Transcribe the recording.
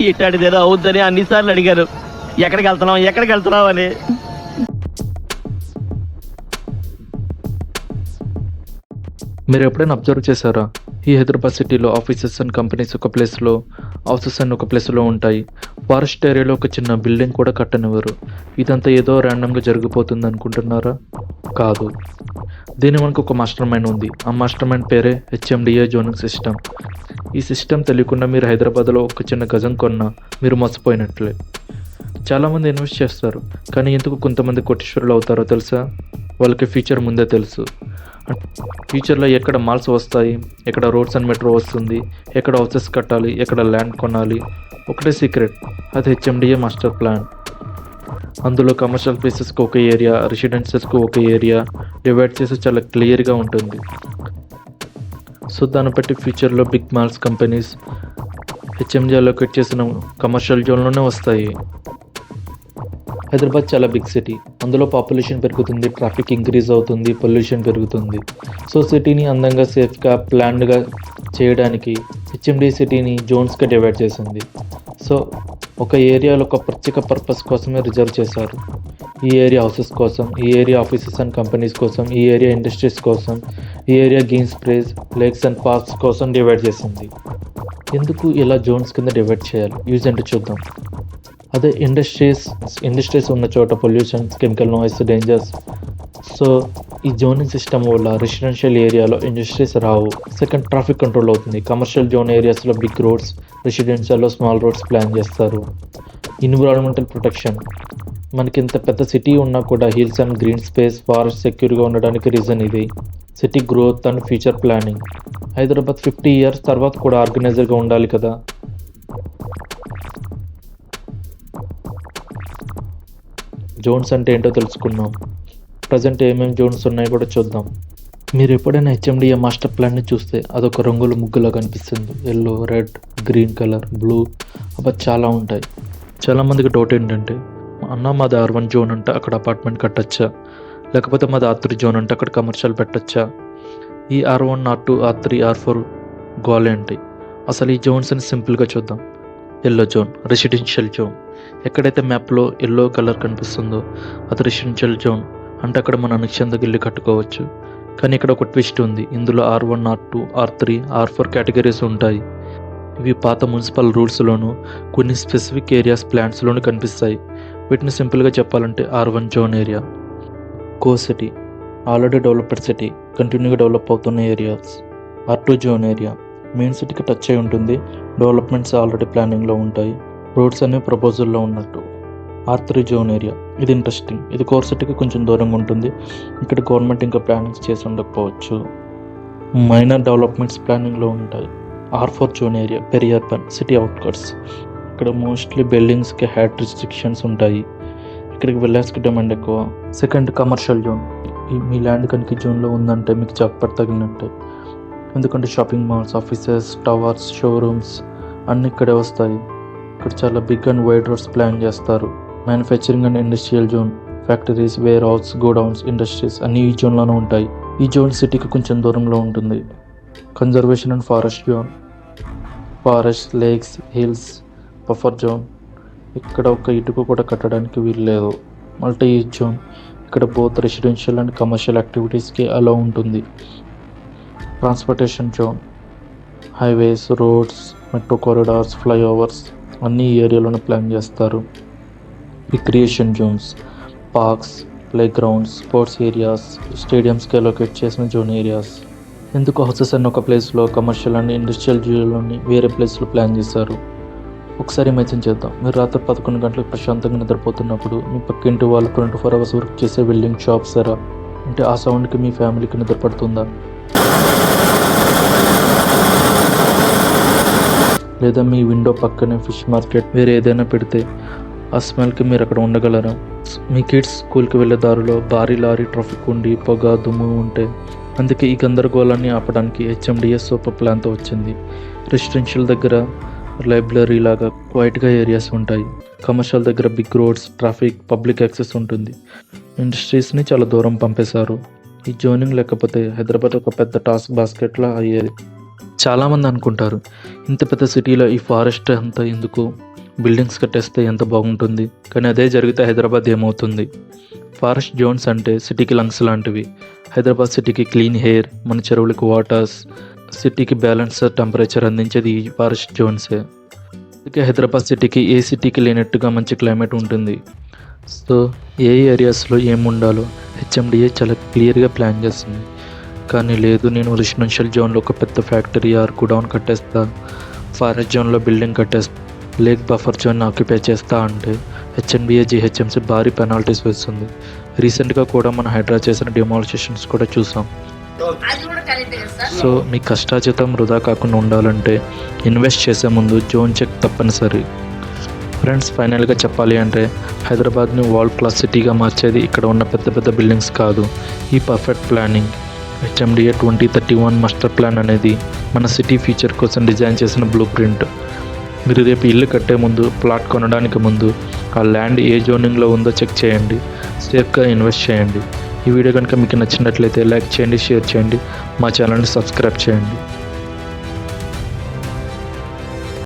ఇట్లాంటిదేదో అవుద్దని అన్నిసార్లు అడిగారు. ఎక్కడికి వెళ్తున్నావు? ఎక్కడికి వెళ్తున్నావు అని. మీరు ఎప్పుడైనా అబ్జర్వ్ చేశారా? ఈ హైదరాబాద్ సిటీలో ఆఫీసెస్ అండ్ కంపెనీస్ ఒక ప్లేస్లో హౌసెస్ అండ్ ఒక ప్లేస్లో ఉంటాయి. ఫారెస్ట్ ఏరియాలో ఒక చిన్న బిల్డింగ్ కూడా కట్టనివ్వరు. ఇదంతా ఏదో ర్యాండమ్గా జరిగిపోతుంది అనుకుంటున్నారా కాదు. దీని మనకు ఒక మాస్టర్ మైండ్ ఉంది. ఆ మాస్టర్ మైండ్ పేరే హెచ్ఎండిఏ జోనింగ్ సిస్టమ్. ఈ సిస్టమ్ తెలియకుండా మీరు హైదరాబాద్లో ఒక చిన్న గజం కొన్నా మీరు మోసపోయినట్లే. చాలామంది ఇన్వెస్ట్ చేస్తారు కానీ ఎందుకు కొంతమంది కోటీశ్వరులు అవుతారో తెలుసా? వాళ్ళకి ఫ్యూచర్ ముందే తెలుసు. ఫ్యూచర్లో ఎక్కడ మాల్స్ వస్తాయి ఎక్కడ రోడ్స్ అండ్ మెట్రో వస్తుంది ఎక్కడ హౌసెస్ కట్టాలి ఎక్కడ ల్యాండ్ కొనాలి ఒకటే సీక్రెట్ అది హెచ్ఎండిఏ మాస్టర్ ప్లాన్. అందులో కమర్షియల్ ప్లేసెస్కి ఒక ఏరియా రెసిడెన్సెస్కి ఒక ఏరియా డివైడ్ చేసి చాలా క్లియర్గా ఉంటుంది. సో దాన్ని బట్టి ఫ్యూచర్లో big malls companies HMD allocate చేసిన కమర్షియల్ జోన్లోనే వస్తాయి. హైదరాబాద్ చాలా బిగ్ సిటీ. అందులో పాపులేషన్ పెరుగుతుంది ట్రాఫిక్ ఇంక్రీజ్ అవుతుంది పొల్యూషన్ పెరుగుతుంది. సో సిటీని అందంగా సేఫ్గా ప్లాన్డ్గా చేయడానికి హెచ్ఎండి సిటీని జోన్స్గా డివైడ్ చేసింది. సో ఒక ఏరియాలో ఒక ప్రత్యేక పర్పస్ కోసమే రిజర్వ్ చేశారు. ఈ ఏరియా హౌసెస్ కోసం ఈ ఏరియా ఆఫీసెస్ అండ్ కంపెనీస్ కోసం ఈ ఏరియా ఇండస్ట్రీస్ కోసం ఈ area games places lakes and parks కోసం డివైడ్ చేసింది. ఎందుకు ఇలా జోన్స్ కింద డివైడ్ చేయాలి? యూజ్ అంటే చూద్దాం. అదే ఇండస్ట్రీస్ ఇండస్ట్రీస్ ఉన్న చోట pollutions chemical noise dangers so ఈ జోనింగ్ సిస్టమ్ వల్ల రెసిడెన్షియల్ ఏరియాలో ఇండస్ట్రీస్ రావు. సెకండ్ ట్రాఫిక్ కంట్రోల్ అవుతుంది. కమర్షియల్ జోన్ ఏరియాస్లో బిగ్ రోడ్స్ రెసిడెన్షియల్లో స్మాల్ రోడ్స్ ప్లాన్ చేస్తారు. ఎన్విరాన్మెంటల్ ప్రొటెక్షన్ మనకి ఇంత పెద్ద సిటీ ఉన్నా కూడా hills and green space forest సెక్యూర్గా ఉండడానికి రీజన్ ఇది. City growth and future planning Hyderabad fifty years తర్వాత కూడా ఆర్గనైజర్గా ఉండాలి కదా. జోన్స్ అంటే ఏంటో తెలుసుకున్నాం ప్రజెంట్ ఏమేమి జోన్స్ ఉన్నాయో కూడా చూద్దాం. మీరు ఎప్పుడైనా హెచ్ఎండిఏ మాస్టర్ ప్లాన్ని చూస్తే అదొక రంగుల ముగ్గులా కనిపిస్తుంది. Yellow red green colour blue అబ్బా చాలా ఉంటాయి. చాలామందికి డౌట్ ఏంటంటే అన్న మాది ఆర్ వన్ జోన్ అంటే అక్కడ అపార్ట్మెంట్ కట్టచ్చా? లేకపోతే మాది ఆర్ త్రీ జోన్ అంటే అక్కడ కమర్షియల్ పెట్టచ్చా? ఈ R one R two R three R four goal ఏంటి అసలు ఈ జోన్స్ని సింపుల్గా చూద్దాం. Yellow zone residential zone. ఎక్కడైతే మ్యాప్లో ఎల్లో కలర్ కనిపిస్తుందో అది రెసిడెన్షియల్ జోన్. అంటే అక్కడ మన నిశ్చందకి ఇల్లు కట్టుకోవచ్చు. కానీ ఇక్కడ ఒక ట్విస్ట్ ఉంది. ఇందులో R one R two R three R four categories ఉంటాయి. ఇవి పాత మున్సిపల్ రూల్స్లోను కొన్ని స్పెసిఫిక్ ఏరియాస్ ప్లాంట్స్లోనూ కనిపిస్తాయి. వీటిని సింపుల్గా చెప్పాలంటే ఆర్ వన్ జోన్ ఏరియా కో సిటీ ఆల్రెడీ డెవలప్డ్ సిటీ కంటిన్యూగా డెవలప్ అవుతున్న areas R two zone area main సిటీకి టచ్ అయి ఉంటుంది. డెవలప్మెంట్స్ ఆల్రెడీ ప్లానింగ్లో ఉంటాయి. రోడ్స్ అనేవి ప్రపోజల్లో ఉన్నట్టు ఆర్ త్రీ జోన్ ఏరియా ఇది ఇంట్రెస్టింగ్ ఇది కోర్సెట్కి కొంచెం దూరంగా ఉంటుంది. ఇక్కడ గవర్నమెంట్ ఇంకా ప్లానింగ్స్ చేసి ఉండకపోవచ్చు. మైనర్ డెవలప్మెంట్స్ ప్లానింగ్లో ఉంటాయి. R four zone area peri urban city outskirts ఇక్కడ మోస్ట్లీ బిల్డింగ్స్కి హ్యాడ్ రిస్ట్రిక్షన్స్ ఉంటాయి. ఇక్కడికి వెళ్ళాల్సిన డిమాండ్ ఎక్కువ. సెకండ్ కమర్షియల్ జోన్ ఈ మీ ల్యాండ్ కనుక జోన్లో ఉందంటే మీకు జాక్పట్ తగిలినట్టే. ఎందుకంటే shopping malls offices towers showrooms అన్నీ ఇక్కడే వస్తాయి. ఇక్కడ చాలా big and wide roads plan చేస్తారు. Manufacturing and industrial zone factories warehouse godowns industries అన్నీ ఈ జోన్లోనే ఉంటాయి. ఈ జోన్ సిటీకి కొంచెం దూరంలో ఉంటుంది. Conservation and forest zone forest lakes hills buffer zone ఇక్కడ ఒక ఇటుక కూడా కట్టడానికి వీలు లేదు. మల్టీ యూజ్ జోన్ ఇక్కడ బోత్ రెసిడెన్షియల్ అండ్ కమర్షియల్ యాక్టివిటీస్కి అలా ఉంటుంది. Transportation zone highways roads metro corridors flyovers అన్ని ఈ ఏరియాలోనే ప్లాన్ చేస్తారు. Recreation zones parks play grounds sports areas స్టేడియంస్కి allocate చేసిన జోన్ ఏరియాస్ ఎందుకు హౌసెస్ అన్న ఒక ప్లేస్లో కమర్షియల్ అండ్ ఇండస్ట్రియల్ జోన్లోని వేరే ప్లేస్లో ప్లాన్ చేశారు. ఒకసారి ఇమాజిన్ చేద్దాం. మీరు రాత్రి పదకొండు గంటలకు ప్రశాంతంగా నిద్రపోతున్నప్పుడు మీ పక్కింటి వాళ్ళు ట్వంటీ ఫోర్ అవర్స్ వర్క్ చేసే బిల్డింగ్ షాప్స్ సరా అంటే ఆ సౌండ్కి మీ ఫ్యామిలీకి నిద్ర పడుతుందా లేదా మీ విండో పక్కనే ఫిష్ మార్కెట్ వేరే ఏదైనా పెడితే ఆ స్మెల్కి మీరు అక్కడ ఉండగలరా? మీ కిడ్స్ స్కూల్కి వెళ్ళే దారిలో భారీ లారీ ట్రాఫిక్ ఉండి పొగ దుమ్ము ఉంటే అందుకే ఈ గందరగోళాన్ని ఆపడానికి హెచ్ఎండిఎస్ సూపర్ ప్లాన్తో వచ్చింది. రెసిడెన్షియల్ దగ్గర లైబ్రరీ లాగా క్వైట్గా ఏరియాస్ ఉంటాయి. కమర్షియల్ దగ్గర big roads traffic public access ఉంటుంది. ఇండస్ట్రీస్ని చాలా దూరం పంపేశారు. ఈ జోనింగ్ లేకపోతే హైదరాబాద్ ఒక పెద్ద టాస్క్ బాస్కెట్లా అయ్యేది. చాలామంది అనుకుంటారు ఇంత పెద్ద సిటీలో ఈ ఫారెస్ట్ అంతా ఎందుకు? బిల్డింగ్స్ కట్టేస్తే ఎంత బాగుంటుంది? కానీ అదే జరిగితే హైదరాబాద్ ఏమవుతుంది? ఫారెస్ట్ జోన్స్ అంటే సిటీకి లంగ్స్ లాంటివి. హైదరాబాద్ సిటీకి క్లీన్ ఎయిర్ మన చెరువులకు వాటర్స్ సిటీకి బ్యాలెన్స్ టెంపరేచర్ అందించేది ఈ ఫారెస్ట్ జోన్సే. అందుకే హైదరాబాద్ సిటీకి ఏ సిటీకి లేనట్టుగా మంచి క్లైమేట్ ఉంటుంది. సో ఏ ఏరియాస్లో ఏం ఉండాలో హెచ్ఎండిఏ చాలా క్లియర్గా ప్లాన్ చేస్తుంది. కానీ లేదు నేను రెసిడెన్షియల్ జోన్లో ఒక పెద్ద ఫ్యాక్టరీ ఆర్ గుడౌన్ కట్టేస్తా ఫారెస్ట్ జోన్లో బిల్డింగ్ కట్టేస్తా. లేక్ బఫర్ జోన్ ఆక్యుపై చేస్తా అంటే హెచ్ఎన్బిఏ జిహెచ్ఎంసీ భారీ పెనాల్టీస్ వేస్తుంది. రీసెంట్గా కూడా మన హైడ్రా చేసిన డిమాలిషన్స్ కూడా చూసాం. సో మీ కష్టాచితం వృధా కాకుండా ఉండాలంటే ఇన్వెస్ట్ చేసే ముందు జోన్ చెక్ తప్పనిసరి. ఫ్రెండ్స్ ఫైనల్గా చెప్పాలి అంటే హైదరాబాద్ని వరల్డ్ క్లాస్ సిటీగా మార్చేది ఇక్కడ ఉన్న పెద్ద పెద్ద బిల్డింగ్స్ కాదు. ఈ perfect planning. HMDA twenty thirty one master plan అనేది మన సిటీ ఫ్యూచర్ కోసం డిజైన్ చేసిన బ్లూ ప్రింట్. మీరు రేపు ఇల్లు కట్టే ముందు ప్లాట్ కొనడానికి ముందు ఆ ల్యాండ్ ఏ జోనింగ్లో ఉందో చెక్ చేయండి. సేఫ్గా ఇన్వెస్ట్ చేయండి. ఈ వీడియో కనుక మీకు నచ్చినట్లయితే లైక్ చేయండి షేర్ చేయండి. మా ఛానల్ని సబ్స్క్రైబ్ చేయండి.